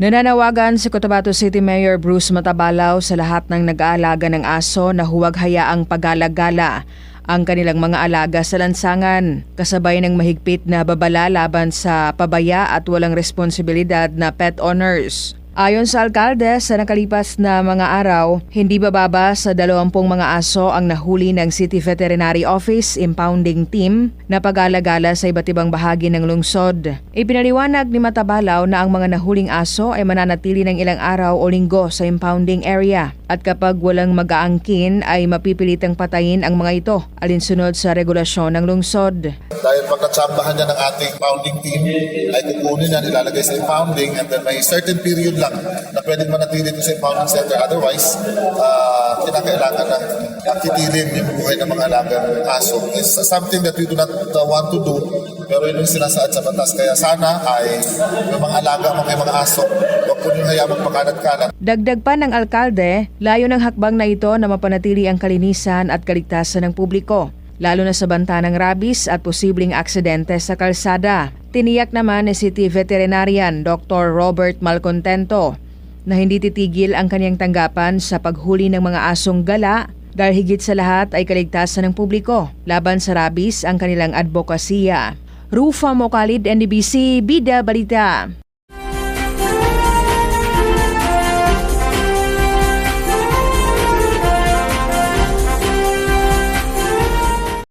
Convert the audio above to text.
Nananawagan si Cotabato City Mayor Bruce Matabalaw sa lahat ng nag-aalaga ng aso na huwag hayaang pagala-gala ang kanilang mga alaga sa lansangan, kasabay ng mahigpit na babala laban sa pabaya at walang responsibilidad na pet owners. Ayon sa alkalde, sa nakalipas na mga araw, hindi bababa sa 20 mga aso ang nahuli ng City Veterinary Office Impounding Team na pag-alagala sa iba't ibang bahagi ng lungsod. Ipinaliwanag ni Matabalaw na ang mga nahuling aso ay mananatili ng ilang araw o linggo sa impounding area at kapag walang mag-aangkin ay mapipilitang patayin ang mga ito alinsunod sa regulasyon ng lungsod. Dahil pag natsambahan niya ng ating pounding team, ay kukunin niya, nilalagay sa impounding, and then may certain period lang na pwedeng manatili doon sa impounding center. Otherwise, uh, kinakailangan na uh, kitilin yung buhay ng mga alagang aso. It's something that we do not uh, want to do, pero yun yung sinasaad sa batas. Kaya sana ay yung mga alaga kay mga aso, huwag po nyo hayaan magpakalat-kalat. Dagdag pa ng alkalde, layo ng hakbang na ito na mapanatili ang kalinisan at kaligtasan ng publiko, lalo na sa banta ng rabis at posibleng aksidente sa kalsada. Tiniyak naman ni City Veterinarian Dr. Robert Malcontento na hindi titigil ang kanyang tanggapan sa paghuli ng mga asong gala dahil higit sa lahat ay kaligtasan ng publiko laban sa rabis ang kanilang advokasya. Rufa Mokalid, NDBC, Bida Balita.